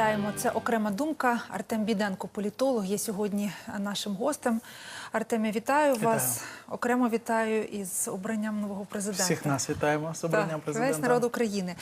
Вітаємо. Це окрема думка. Артем Біденко, політолог, є сьогодні нашим гостем. Артемі, вітаю, Вітаю. вас. Окремо вітаю із обранням нового президента. Всіх нас вітаємо з обранням Так, президента. Весь народ України.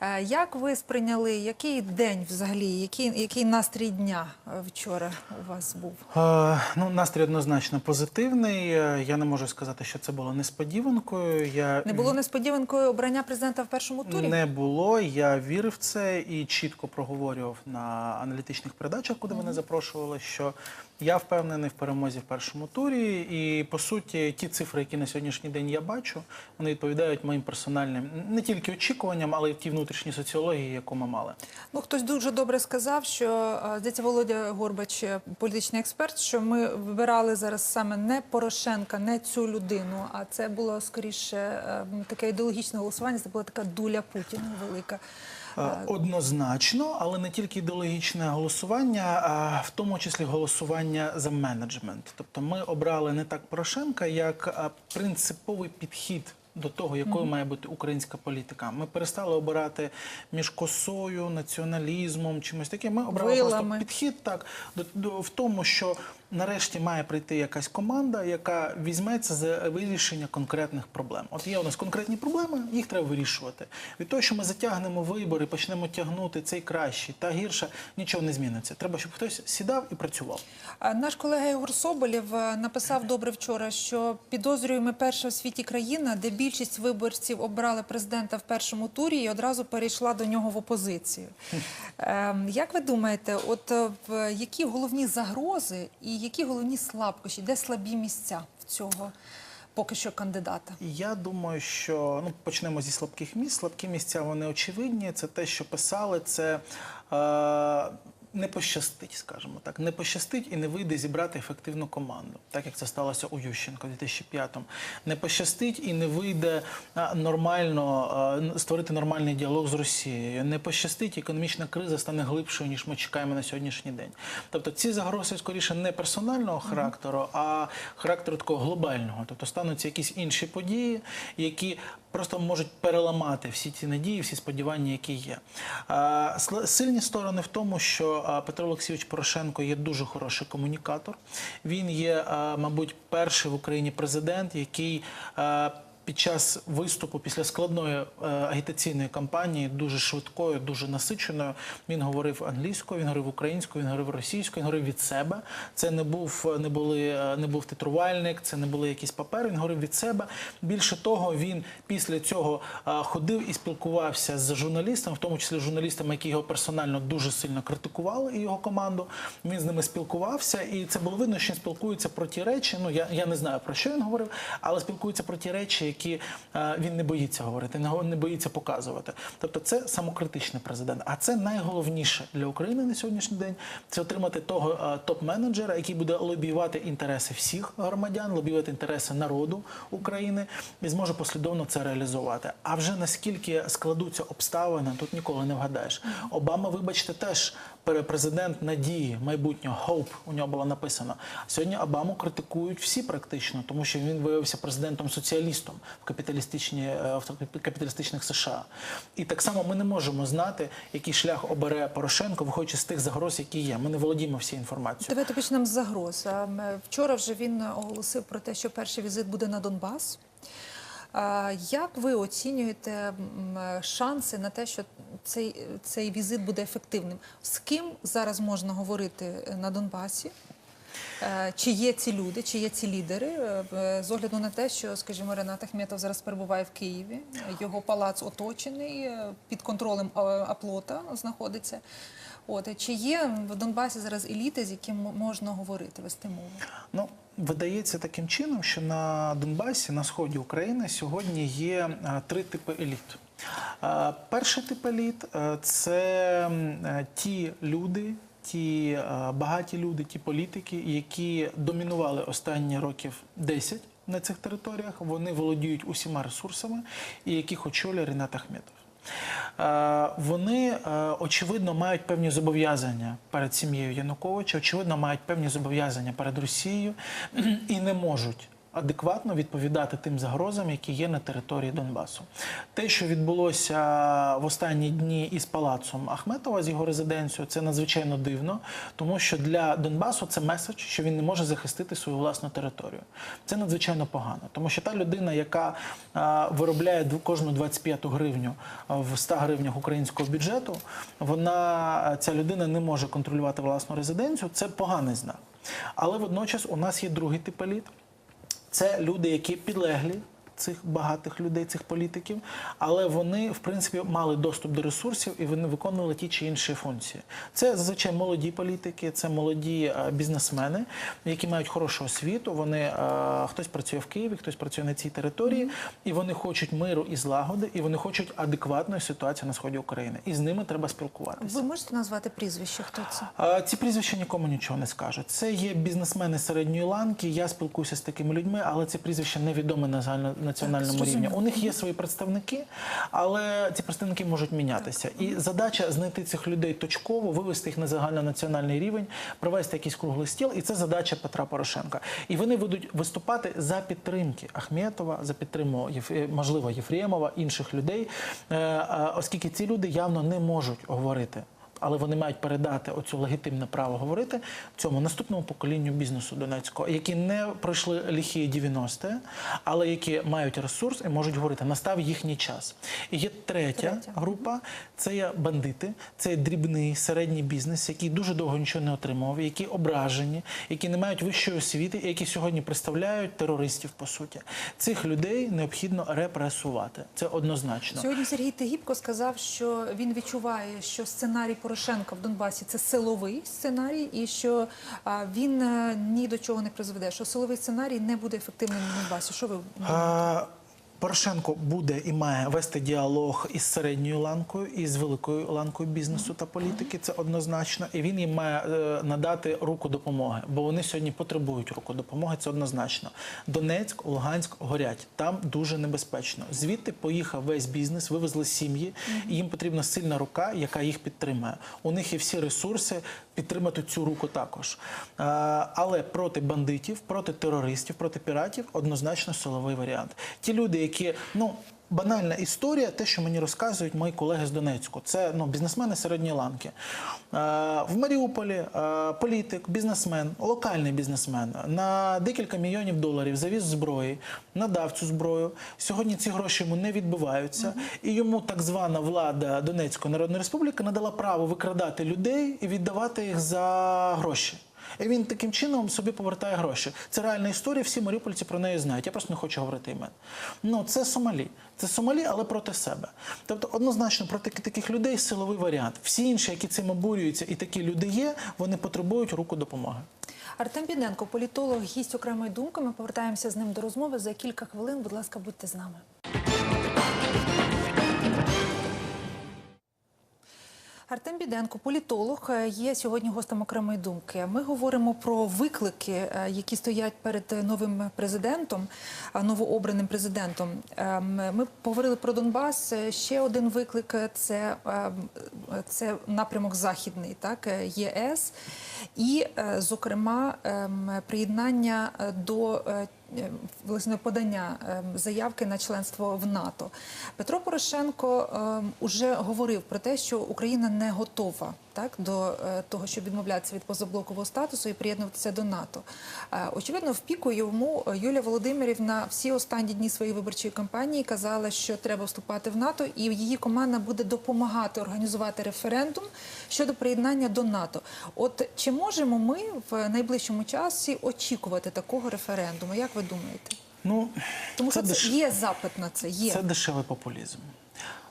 Е, Як ви сприйняли, який день взагалі, який, який настрій дня е, вчора у вас був? Е, ну, настрій однозначно позитивний. Е, Я не можу сказати, що це було несподіванкою. Я Не було несподіванкою обрання президента в першому турі? Не було. Я вірив в це і чітко проговорював на аналітичних передачах, куди мене запрошували. Що я впевнений в перемозі в першому турі. І по суті, ті цифри, які на сьогоднішній день я бачу, вони відповідають моїм персональним не тільки очікуванням, але й ті внутрішній соціології, яку ми мали. Ну, хтось дуже добре сказав, що е, здається, Володя Горбач, е, політичний експерт, що ми вибирали зараз саме не Порошенка, не цю людину, а це було скоріше е, таке ідеологічне голосування. Це була така дуля Путіна велика. Е, Однозначно, але не тільки ідеологічне голосування, а в тому числі голосування за менеджмент. Тобто ми обрали не так Порошенка, як принциповий підхід. До того, якою має бути українська політика, ми перестали обирати між косою, націоналізмом, чимось таким. Ми обрали Вилами. просто підхід так до, до в тому, що нарешті має прийти якась команда, яка візьметься за вирішення конкретних проблем. От є у нас конкретні проблеми, їх треба вирішувати. Від того, що ми затягнемо вибори, почнемо тягнути цей кращий та гірше, нічого не зміниться. Треба, щоб хтось сідав і працював. Наш колега Ігор Соболєв е, написав добре вчора, що підозрюємо перша в світі країна, де більшість виборців обрали президента в першому турі і одразу перейшла до нього в опозицію. Ем, Як ви думаєте, от е, які головні загрози і які головні слабкощі, де слабі місця в цього поки що кандидата? Я думаю, що ну почнемо зі слабких місць. Слабкі місця вони очевидні. Це те, що писали, це. Е- не пощастить, скажімо так, не пощастить і не вийде зібрати ефективну команду, так як це сталося у Ющенко у 2005-му. Не пощастить і не вийде нормально створити нормальний діалог з Росією. Не пощастить, економічна криза стане глибшою, ніж ми чекаємо на сьогоднішній день. Тобто ці загрози скоріше не персонального характеру, а характеру такого глобального. Тобто стануться якісь інші події, які просто можуть переламати всі ці надії, всі сподівання, які є. Сильні сторони в тому, що Петро Олексійович Порошенко є дуже хороший комунікатор. Він є, мабуть, перший в Україні президент, який під час виступу після складної е, агітаційної кампанії, дуже швидкою, дуже насиченою, він говорив англійською, він говорив українською, він говорив російською, він говорив від себе. Це не був не були е, не був титрувальник, це не були якісь папери. Він говорив від себе. Більше того, він після цього е, ходив і спілкувався з журналістами, в тому числі журналістами, які його персонально дуже сильно критикували і його команду. Він з ними спілкувався, і це було видно, що він спілкується про ті речі. Ну я, я не знаю про що він говорив, але спілкується про ті речі, які е, він не боїться говорити, не боїться показувати. Тобто, це самокритичний президент. А це найголовніше для України на сьогоднішній день це отримати того е, топ-менеджера, який буде лобіювати інтереси всіх громадян, лобіювати інтереси народу України і зможе послідовно це реалізувати. А вже наскільки складуться обставини, тут ніколи не вгадаєш. Обама, вибачте, теж президент надії майбутнього hope, у нього було написано. Сьогодні Обаму критикують всі практично, тому що він виявився президентом-соціалістом в капіталістичні е, в капіталістичних США. І так само ми не можемо знати, який шлях обере Порошенко, виходячи з тих загроз, які є. Ми не володіємо всією інформацією. Давайте почнемо з загроз. Вчора вже він оголосив про те, що перший візит буде на Донбас. Як ви оцінюєте шанси на те, що цей, цей візит буде ефективним? З ким зараз можна говорити на Донбасі? Е, Чи є ці люди, чи є ці лідери? Е, З огляду на те, що, скажімо, Ренат Ахметов зараз перебуває в Києві, його палац оточений, е, під контролем е, Аплота знаходиться. От чи є в Донбасі зараз еліти, з якими можна говорити, вести мову? Ну, видається таким чином, що на Донбасі, на сході України, сьогодні є е, три типи еліт. Е, Перший тип еліт е, це ті люди. Ті багаті люди, ті політики, які домінували останні років 10 на цих територіях, вони володіють усіма ресурсами, і яких очолює Ренат Ахметов. Е, Вони е, очевидно мають певні зобов'язання перед сім'єю Януковича, очевидно, мають певні зобов'язання перед Росією і не можуть адекватно відповідати тим загрозам, які є на території Донбасу. Те, що відбулося в останні дні із палацом Ахметова з його резиденцією, це надзвичайно дивно, тому що для Донбасу це меседж, що він не може захистити свою власну територію. Це надзвичайно погано, тому що та людина, яка виробляє кожну 25 гривню в 100 гривнях українського бюджету, вона ця людина не може контролювати власну резиденцію. Це поганий знак. Але водночас у нас є другий тип еліт. Це люди, які підлеглі цих багатих людей, цих політиків, але вони, в принципі, мали доступ до ресурсів і вони виконували ті чи інші функції. Це зазвичай молоді політики, це молоді е, бізнесмени, які мають хорошу освіту. Вони е, хтось працює в Києві, хтось працює на цій території, і вони хочуть миру і злагоди, і вони хочуть адекватної ситуації на сході України. І з ними треба спілкуватися. Ви можете назвати прізвище? Хто це? Ці прізвища нікому нічого не скажуть. Це є бізнесмени середньої ланки. Я спілкуюся з такими людьми, але ці прізвища невідомі на загальнонаціональному Так, рівні. У них є свої представники, але ці представники можуть мінятися. І задача знайти цих людей точково, вивести їх на загальнонаціональний рівень, провести якийсь круглий стіл. І це задача Петра Порошенка. І вони будуть виступати за підтримки Ахметова, за підтримку можливо Єфремова, інших людей, е, е, оскільки ці люди явно не можуть говорити але вони мають передати оцю легітимне право говорити цьому наступному поколінню бізнесу Донецького, які не пройшли ліхі 90-ті, але які мають ресурс і можуть говорити. Настав їхній час. І є третя, Третя. група це є бандити, це є дрібний середній бізнес, який дуже довго нічого не отримав, які ображені, які не мають вищої освіти, і які сьогодні представляють терористів. По суті, цих людей необхідно репресувати. Це однозначно. Сьогодні Сергій Тегібко сказав, що він відчуває, що сценарій Порошенка в Донбасі це силовий сценарій, і що він е, ні до чого не призведе. Що силовий сценарій не буде ефективним на Донбасі. Що ви А, Порошенко буде і має вести діалог із середньою ланкою, і з великою ланкою бізнесу та політики. Це однозначно. І він їм має е, надати руку допомоги, бо вони сьогодні потребують руку допомоги. Це однозначно. Донецьк, Луганськ горять. Там дуже небезпечно. Звідти поїхав весь бізнес, вивезли сім'ї, і їм потрібна сильна рука, яка їх підтримує. У них є всі ресурси підтримати цю руку також. Е, Але проти бандитів, проти терористів, проти піратів однозначно силовий варіант. Ті люди, які ну. Банальна історія, те, що мені розказують мої колеги з Донецьку, це ну бізнесмени середньої ланки. Е, в Маріуполі е, політик, бізнесмен, локальний бізнесмен на декілька мільйонів доларів завіз зброї, надав цю зброю. Сьогодні ці гроші йому не відбиваються, і йому так звана влада Донецької Народної Республіки надала право викрадати людей і віддавати їх за гроші. І він таким чином собі повертає гроші. Це реальна історія, всі маріупольці про неї знають. Я просто не хочу говорити імен. Ну, це Сомалі. Це Сомалі, але проти себе. Тобто, однозначно, проти таких людей силовий варіант. Всі інші, які цим обурюються, і такі люди є, вони потребують руку допомоги. Артем Біденко, політолог, гість окремої думки. Ми повертаємося з ним до розмови за кілька хвилин. Будь ласка, будьте з нами. Артем Біденко, політолог, е, є сьогодні гостем окремої думки. Ми говоримо про виклики, е, які стоять перед новим президентом, е, новообраним президентом. Ем, Ми поговорили про Донбас. Ще один виклик це, ем, це напрямок західний, так ЄС, і, зокрема, ем, приєднання до власне подання ем, заявки на членство в НАТО. Петро Порошенко ем, уже говорив про те, що Україна не готова так до е, того, щоб відмовлятися від позаблокового статусу і приєднуватися до НАТО. Е, Очевидно, в піку йому е, Юлія Володимирівна всі останні дні своєї виборчої кампанії казала, що треба вступати в НАТО, і її команда буде допомагати організувати референдум щодо приєднання до НАТО. От чи можемо ми в найближчому часі очікувати такого референдуму? Як ви думаєте? Ну, Тому що це деш- є запит на це. Є Це дешевий популізм.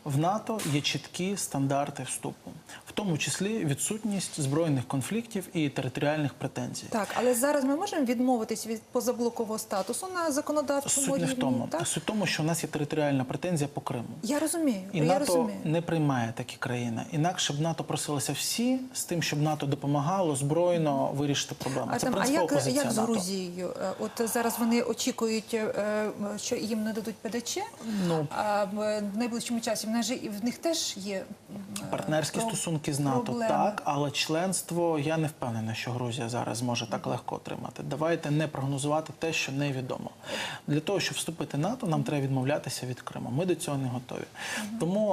В НАТО є чіткі стандарти вступу, тому числі відсутність збройних конфліктів і територіальних претензій. так, але зараз ми можемо відмовитись від позаблокового статусу на законодавчому Суть не в тому, Так? суть в тому, що у нас є територіальна претензія по Криму. Я розумію. І я НАТО розумію. не приймає такі країни. Інакше б НАТО просилося всі з тим, щоб НАТО допомагало збройно вирішити проблему. А, Це там, а як, позиція як з Грузією? Е, От зараз вони очікують, е, що їм не дадуть ПДЧ. Ну. а в найближчому часі в них в них теж є Партнерські про- стосунки з НАТО проблеми. так, але членство я не впевнений, що Грузія зараз зможе так легко отримати. Давайте не прогнозувати те, що невідомо. Для того, щоб вступити в НАТО, нам треба відмовлятися від Криму. Ми до цього не готові. Тому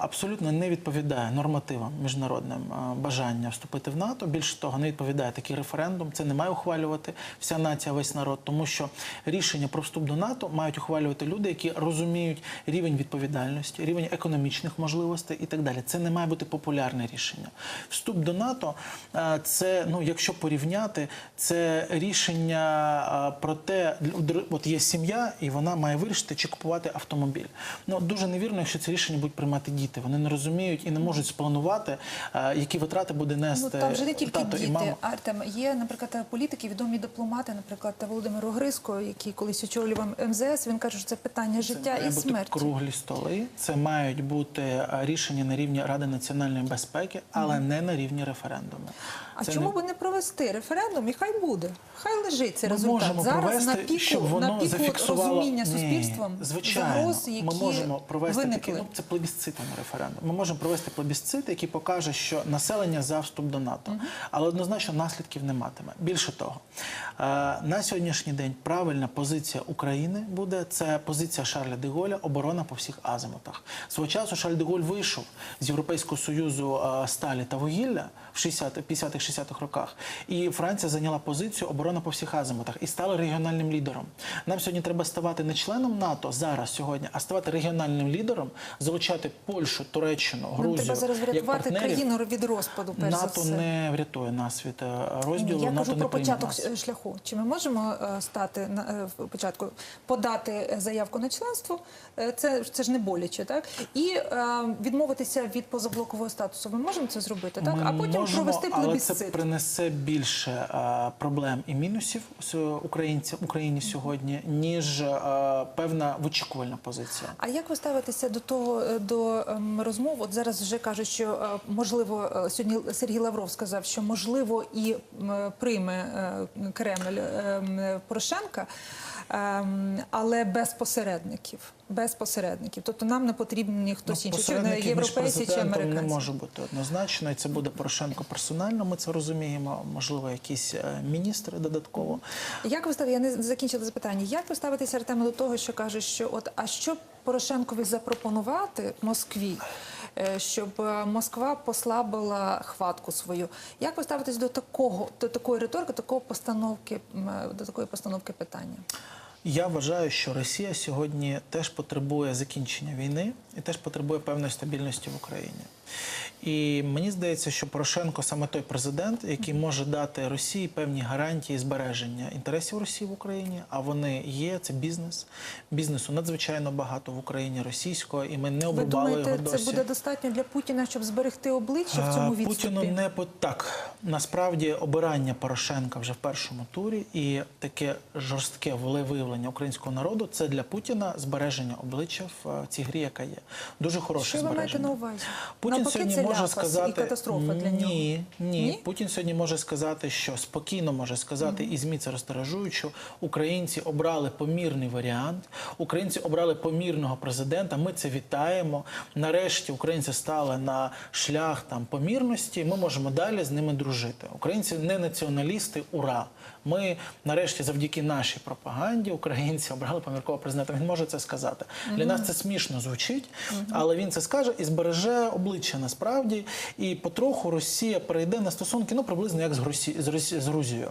абсолютно не відповідає нормативам міжнародним бажання вступити в НАТО. Більше того, не відповідає такий референдум. Це не має ухвалювати вся нація, весь народ, тому що рішення про вступ до НАТО мають ухвалювати люди, які розуміють рівень відповідальності, рівень економічних можливостей і так далі. Це не має бути популярне рішення. Вступ до НАТО е, це, ну якщо порівняти, це рішення е, про те, от є сім'я, і вона має вирішити, чи купувати автомобіль. Ну дуже невірно, якщо це рішення будуть приймати діти. Вони не розуміють і не можуть спланувати, е, які витрати буде нести Ну там же не тільки тато і діти, мама. Артем. Є, наприклад, політики, відомі дипломати, наприклад, Володимир Огриско, який колись очолював МЗС. Він каже, що це питання життя Це і смерті. круглі столи. Це мають бути рішення на рівні Ради національної безпеки, але не на рівні референдуму. А Це чому не- би не провести референдум? І хай буде. Хай лежить цей Ми результат. можемо Зараз провести, на піку, щоб воно на піку зафіксувало розуміння Ні, суспільством звичайно, загроз, які ми можемо провести виникли. такий, ну, це плебісцитний референдум. Ми можемо провести плебісцит, який покаже, що населення за вступ до НАТО, але однозначно наслідків не матиме. Більше того, е, на сьогоднішній день правильна позиція України буде це позиція Шарля де Голля, оборона по всіх азимутах. Свого часу Шарль де Голь вийшов з Європейського союзу сталі та вугілля в 60 50-60-х роках, і Франція зайняла позицію оборона по всіх азимутах і стала регіональним лідером. Нам сьогодні треба ставати не членом НАТО зараз сьогодні, а ставати регіональним лідером, залучати Польщу, Туреччину, Нам Грузію треба зараз врятувати країну від розпаду. Перш НАТО не врятує нас від е, розділу. я НАТО кажу не про початок нас. е, шляху. Чи ми можемо е, стати на в початку подати заявку на членство? Це це ж не боляче, так і відмовитися від позаблокового статусу. Ми можемо це зробити, так Ми а потім можемо, провести але плебісцит. це принесе більше е, проблем і мінусів українцям Україні сьогодні, ніж е, певна вичікувальна позиція. А як ви ставитеся до того е, до ем, розмов? От зараз вже кажуть, що можливо сьогодні Сергій Лавров сказав, що можливо і прийме Кремль ем, Порошенка, ем, але без посередників. Без посередників. Тобто нам не потрібні хтось інший, чи не європейці чи президентом не може бути однозначно, і це буде Порошенко персонально. Ми це розуміємо. Можливо, якісь е, міністри додатково. Як ви ставите, я не закінчила запитання. Як ви ставитеся Артеме до того, що каже, що от а що Порошенкові запропонувати Москві, е, щоб е, Москва послабила хватку свою? Як ви ставитесь до такого, до такої риторики, такого постановки, до такої постановки питання? Я вважаю, що Росія сьогодні теж потребує закінчення війни і теж потребує певної стабільності в Україні. І мені здається, що Порошенко саме той президент, який може дати Росії певні гарантії збереження інтересів Росії в Україні. А вони є. Це бізнес. Бізнесу надзвичайно багато в Україні російського, і ми не обрубали його досі. це буде достатньо для Путіна, щоб зберегти обличчя в цьому відступі? Путіну не по так. Насправді обирання Порошенка вже в першому турі і таке жорстке волевиявлення українського народу це для Путіна збереження обличчя в е, цій грі, яка є. Дуже хороше Що ви маєте на увазі? Путін Навпаки, сьогодні це може сказати і катастрофа для нього. ні, ні, Ні? Путін сьогодні може сказати, що спокійно може сказати, і змі це розтиражують, що українці обрали помірний варіант, українці обрали помірного президента. Ми це вітаємо. Нарешті українці стали на шлях там помірності. Ми можемо далі з ними дружити. Українці не націоналісти. Ура! Ми нарешті, завдяки нашій пропаганді, українці обрали поміркового президента. Він може це сказати. Для нас це смішно звучить, але він це скаже і збереже обличчя насправді. І потроху Росія перейде на стосунки, ну приблизно як з, Росі, з Грузією.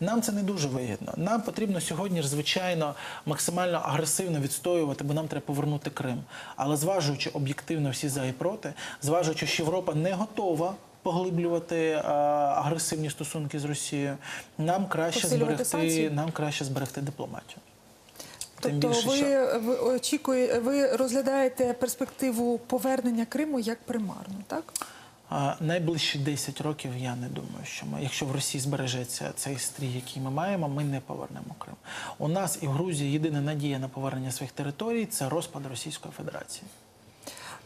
Нам це не дуже вигідно. Нам потрібно сьогодні звичайно максимально агресивно відстоювати, бо нам треба повернути Крим. Але зважуючи об'єктивно всі за і проти, зважуючи, що Європа не готова. Поглиблювати е, агресивні стосунки з Росією, нам краще зберегти, санкції? нам краще зберегти дипломатію. Тим Тобто більше, ви, ви очікує, ви розглядаєте перспективу повернення Криму як примарну, так? А найближчі 10 років я не думаю, що ми, якщо в Росії збережеться цей стрій, який ми маємо, ми не повернемо Крим. У нас і в Грузії єдина надія на повернення своїх територій це розпад Російської Федерації.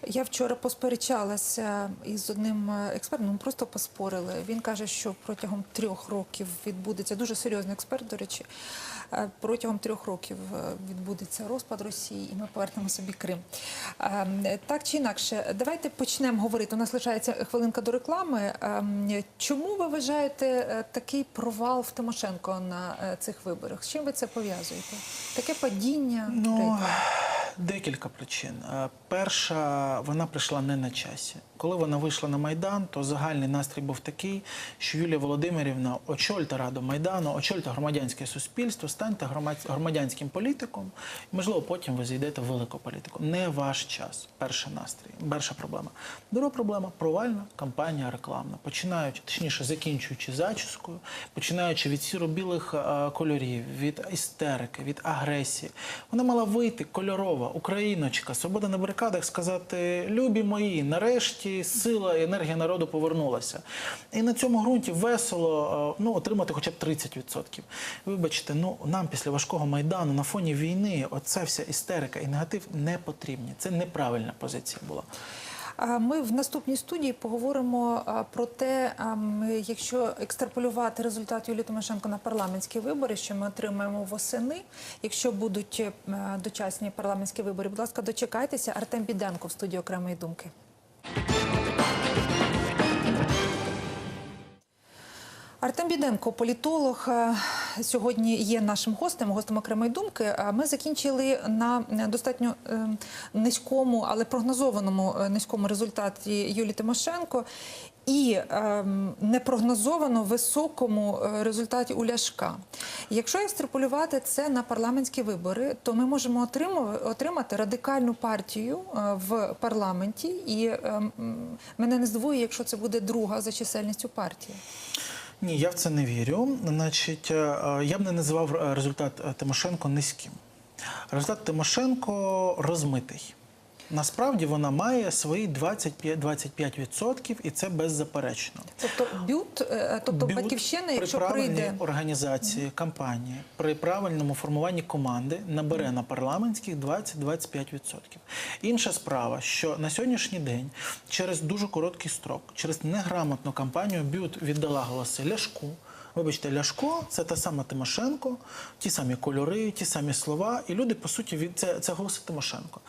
Я вчора посперечалася із одним е, експертом, ми просто поспорили. Він каже, що протягом трьох років відбудеться дуже серйозний експерт, до речі. е, Протягом трьох років е, відбудеться розпад Росії, і ми повернемо собі Крим. Так чи інакше, давайте почнемо говорити. У нас лишається хвилинка до реклами. Чому ви вважаєте такий провал в Тимошенко на цих виборах? З чим ви це пов'язуєте? Таке падіння Ну. Декілька причин. Перша, вона прийшла не на часі. Коли вона вийшла на Майдан, то загальний настрій був такий, що Юлія Володимирівна очольте Раду Майдану, очольте громадянське суспільство, станьте громадянським політиком, і, можливо, потім ви зайдете в велику політику. Не ваш час. Перший настрій, перша проблема. Друга проблема провальна кампанія рекламна, починаючи, точніше, закінчуючи зачіскою, починаючи від сіро-білих е, кольорів, від істерики, від агресії. Вона мала вийти кольорова, україночка, свобода на барикадах, сказати: любі мої, нарешті сила і енергія народу повернулася. І на цьому ґрунті весело е, ну, отримати хоча б 30%. Вибачте, ну нам після важкого майдану на фоні війни оця вся істерика і негатив не потрібні. Це неправильна позиція була. Ми в наступній студії поговоримо про те, якщо екстраполювати результат Юлії Тимошенко на парламентські вибори, що ми отримаємо восени. Якщо будуть е, дочасні парламентські вибори, будь ласка, дочекайтеся. Артем Біденко в студії окремої думки. Артем Біденко, політолог, е, сьогодні є нашим гостем, гостем окремої думки. Ми закінчили на е, достатньо е, низькому, але прогнозованому е, низькому результаті Юлії Тимошенко і ем, непрогнозовано високому результаті у Ляшка. Якщо екстраполювати це на парламентські вибори, то ми можемо отримати радикальну партію в парламенті, і ем, мене не здивує, якщо це буде друга за чисельністю партія. Ні, я в це не вірю. Значить, е, е, я б не називав е, результат Тимошенко низьким. Результат Тимошенко розмитий. Насправді вона має свої 25%, 25% і це беззаперечно. Тобто бют, е, тобто Бют батьківщина, при правильній прийде організації кампанії, при правильному формуванні команди набере на парламентських 20-25%. Інша справа, що на сьогоднішній день через дуже короткий строк, через неграмотну кампанію Бют віддала голоси Ляшку. Вибачте, Ляшко це та сама Тимошенко, ті самі кольори, ті самі слова. І люди, по суті, від це, це голоси Тимошенко.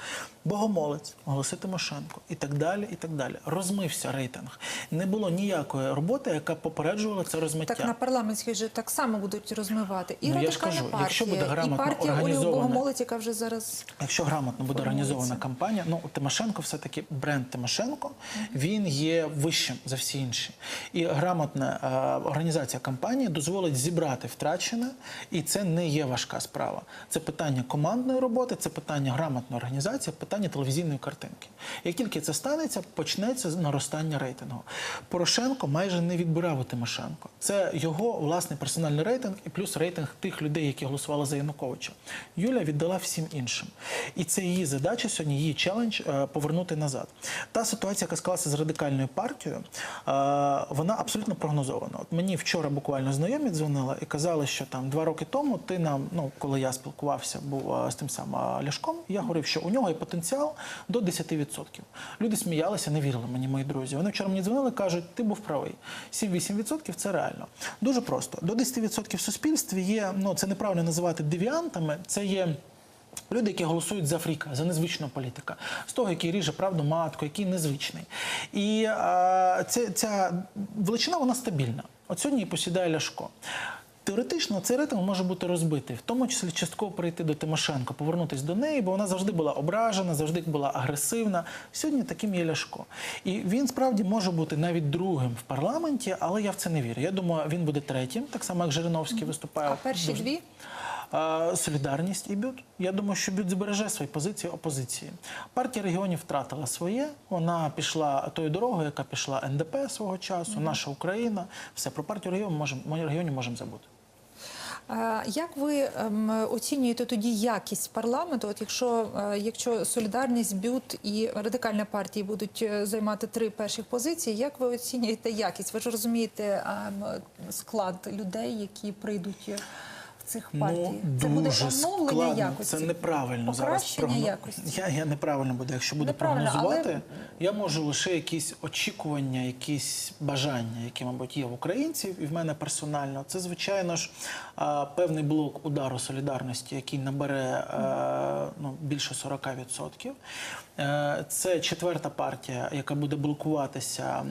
Богомолець, голоси Тимошенко і так далі. і так далі. Розмився рейтинг. Не було ніякої роботи, яка попереджувала це розмиття. так на парламентській же так само будуть розмивати. І Ну, я ж кажу, партія, якщо буде і грамотно партія організована- Богомолець, яка вже зараз Якщо грамотно буде організована кампанія, ну Тимошенко, все таки бренд Тимошенко, він є вищим за всі інші. І грамотна е, організація кампанії дозволить зібрати втрачене, і це не є важка справа. Це питання командної роботи, це питання грамотної організації, питання телевізійної картинки. Як тільки це станеться, почнеться наростання рейтингу. Порошенко майже не відбирав у Тимошенко. Це його власний персональний рейтинг і плюс рейтинг тих людей, які голосували за Януковича. Юля віддала всім іншим. І це її задача сьогодні, її челендж е, повернути назад. Та ситуація, яка склалася з радикальною партією, е, вона абсолютно прогнозована. От мені вчора буквально знайомі дзвонили і казали, що там два роки тому ти нам, ну коли я спілкувався, був е, з тим самим е, Ляшком, я говорив, що у нього є потенціал до 10%. Люди сміялися, не вірили мені, мої друзі. Вони вчора мені дзвонили, кажуть, ти був правий. 7-8% це реально. Дуже просто. До 10% в суспільстві є, ну це неправильно називати девіантами, це є. Люди, які голосують за Фріка, за незвичного політика, з того, який ріже правду матку, який незвичний. І а, ця, ця величина вона стабільна. От сьогодні і посідає Ляшко. Теоретично цей рейтинг може бути розбитий, в тому числі частково прийти до Тимошенко, повернутися до неї, бо вона завжди була ображена, завжди була агресивна. Сьогодні таким є Ляшко. І він справді може бути навіть другим в парламенті, але я в це не вірю. Я думаю, він буде третім, так само як Жириновський виступає. а перші дуже- дві. Е, Солідарність і бют. Я думаю, що бют збереже свої позиції опозиції. Партія регіонів втратила своє. Вона пішла тою дорогою, яка пішла НДП свого часу, наша Україна. Все про партію регіонів можемо регіонів можемо забути. Як ви ем, оцінюєте тоді якість парламенту? От якщо, е, якщо солідарність, бют і радикальна партії будуть е, займати три перших позиції, як ви оцінюєте якість? Ви ж розумієте ем, склад людей, які прийдуть цих партій? Ну, це буде оновлення складно. якості? Це неправильно зараз. Покращення прогно- якості? Я, я неправильно буде. Якщо буде прогнозувати, але- я можу лише якісь очікування, якісь бажання, які, мабуть, є в українців, і в мене персонально. Це, звичайно ж, певний блок удару солідарності, який набере е, ну, більше 40%. Е, Це четверта партія, яка буде блокуватися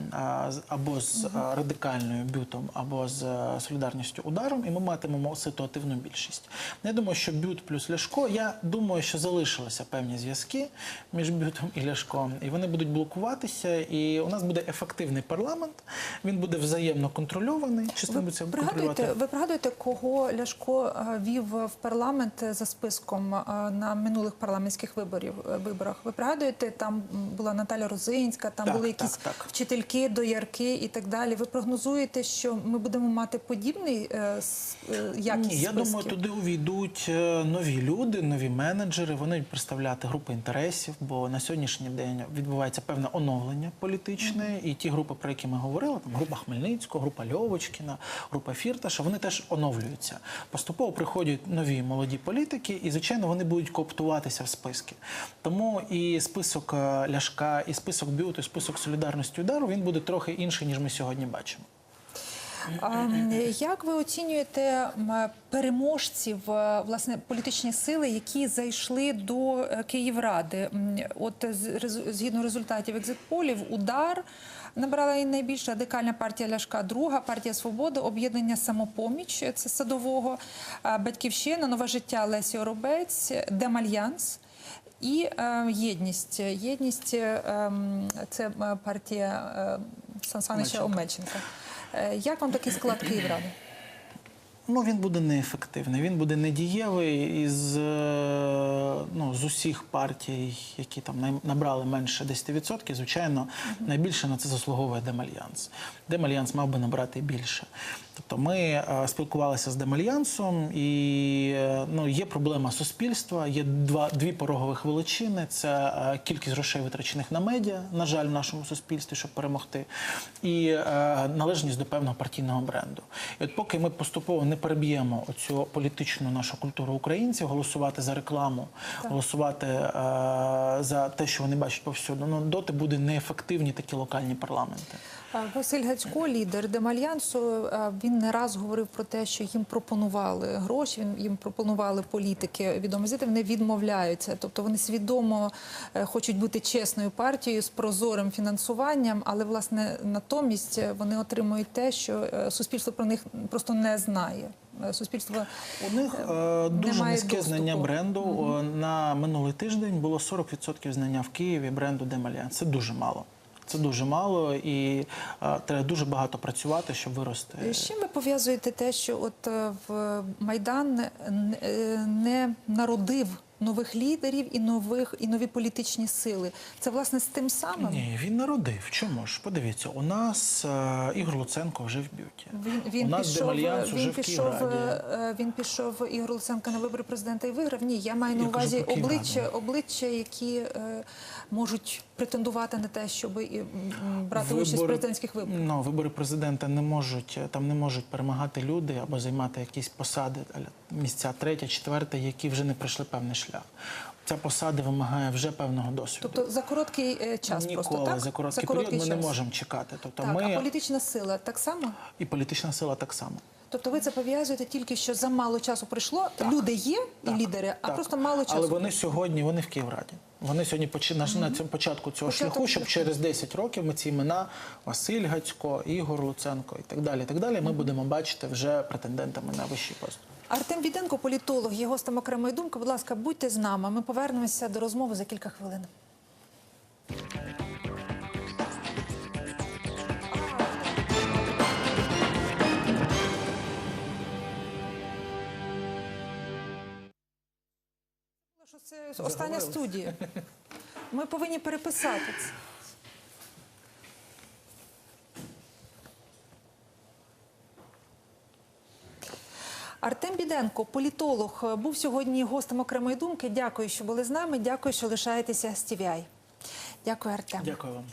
або з радикальною бютом, або з е, солідарністю ударом, і ми матимемо ситуативну більшість. Я думаю, що бют плюс Ляшко. Я думаю, що залишилися певні зв'язки між бютом і Ляшком, і вони будуть блокуватися. І у нас буде ефективний парламент. Він буде взаємно контрольований. Буде це Пригадуєте, ви пригадуєте, кого Ляшко е, вів в парламент за списком е, на минулих парламентських виборів е, виборах? Ви пригадуєте, там була Наталя Розинська, там Так, були якісь так. вчительки, доярки і так далі. Ви прогнозуєте, що ми будемо мати подібний е, е, якість Ні, я списків? думаю, туди увійдуть е, нові люди, нові менеджери. Вони будуть представляти групи інтересів, бо на сьогоднішній день відбувається певне оновлення політичне, і ті групи, про які ми говорили, там група Хмельницького, група Льовочкіна, група Фірташа, вони теж оновлюються. Поступово приходять нові молоді політики, і звичайно вони будуть кооптуватися в списки. Тому і список е, Ляшка, і список бюту, і список солідарності удару він буде трохи інший, ніж ми сьогодні бачимо. Як ви оцінюєте переможців, е, власне, політичні сили, які зайшли до е, Київради? От згідно результатів екзитполів, удар набрала і найбільш радикальна партія Ляшка, друга партія Свобода, об'єднання самопоміч це садового, батьківщина, нове життя Лесі Оробець, Демальянс. І е, єдність. Єдність е, це е, партія е, Сан Омельченка. Як вам такий склад Київради? Ну, він буде неефективний, він буде недієвий із ну, з усіх партій, які там набрали менше 10%, звичайно, найбільше на це заслуговує Демальянс. Демальянс мав би набрати більше. Тобто ми е, спілкувалися з Демальянсом, і е, ну, є проблема суспільства, є два, дві порогових величини. Це е, кількість грошей витрачених на медіа, на жаль, в нашому суспільстві, щоб перемогти, і е, належність до певного партійного бренду. І от поки ми поступово не переб'ємо оцю політичну нашу культуру українців, голосувати за рекламу, голосувати е, за те, що вони бачать повсюду, ну доти буде неефективні такі локальні парламенти. Василь Гацько, лідер Демальянсу, він не раз говорив про те, що їм пропонували гроші, він- їм пропонували політики відомо зіти, вони відмовляються. Тобто вони свідомо е, хочуть бути чесною партією з прозорим фінансуванням, але власне натомість е, вони отримують те, що е, суспільство про них просто не знає. Суспільство У них е, дуже низьке доступу. знання бренду. О, На минулий тиждень було 40% знання в Києві бренду Демальян. Це дуже мало. Це дуже мало, і е, треба дуже багато працювати, щоб вирости. З чим ви пов'язуєте те, що от е, в Майдан е, не народив нових лідерів і нових і нові політичні сили? Це власне з тим самим? Ні, він народив. Чому ж? Подивіться, у нас е, Ігор Луценко вже в б'юті. Він, він у нас пішов, Демальянс уже він в пішов, Київраді. е, він пішов Ігор Луценко на вибори президента і виграв. Ні, я маю на кажу увазі обличчя, обличчя, які е, можуть претендувати на те, щоб і, брати участь в президентських виборах. Ну, вибори президента не можуть там не можуть перемагати люди або займати якісь посади, місця третя, четверта, які вже не пройшли певний шлях. Ця посада вимагає вже певного досвіду. Тобто за короткий е, час Ніколи просто так за короткий період ми не можемо чекати. Тобто Так, ми а політична сила так само? і політична сила так само. Тобто ви це пов'язуєте тільки, що за мало часу прийшло, люди є і лідери, а просто мало часу. Але вони сьогодні вони в Київраді. Вони сьогодні почи- на, на цьому початку цього Початок шляху, щоб шляху. через 10 років ми ці імена Василь Гацько, Ігор Луценко і так далі. І так далі. Ми будемо бачити вже претендентами на вищий пост. Артем Біденко, політолог, є гостем окремої думки. Будь ласка, будьте з нами. Ми повернемося до розмови за кілька хвилин. Це остання студія. Ми повинні переписати це. Артем Біденко, політолог, був сьогодні гостем окремої думки. Дякую, що були з нами. Дякую, що лишаєтеся з TVI. Дякую, Артем. Дякую вам.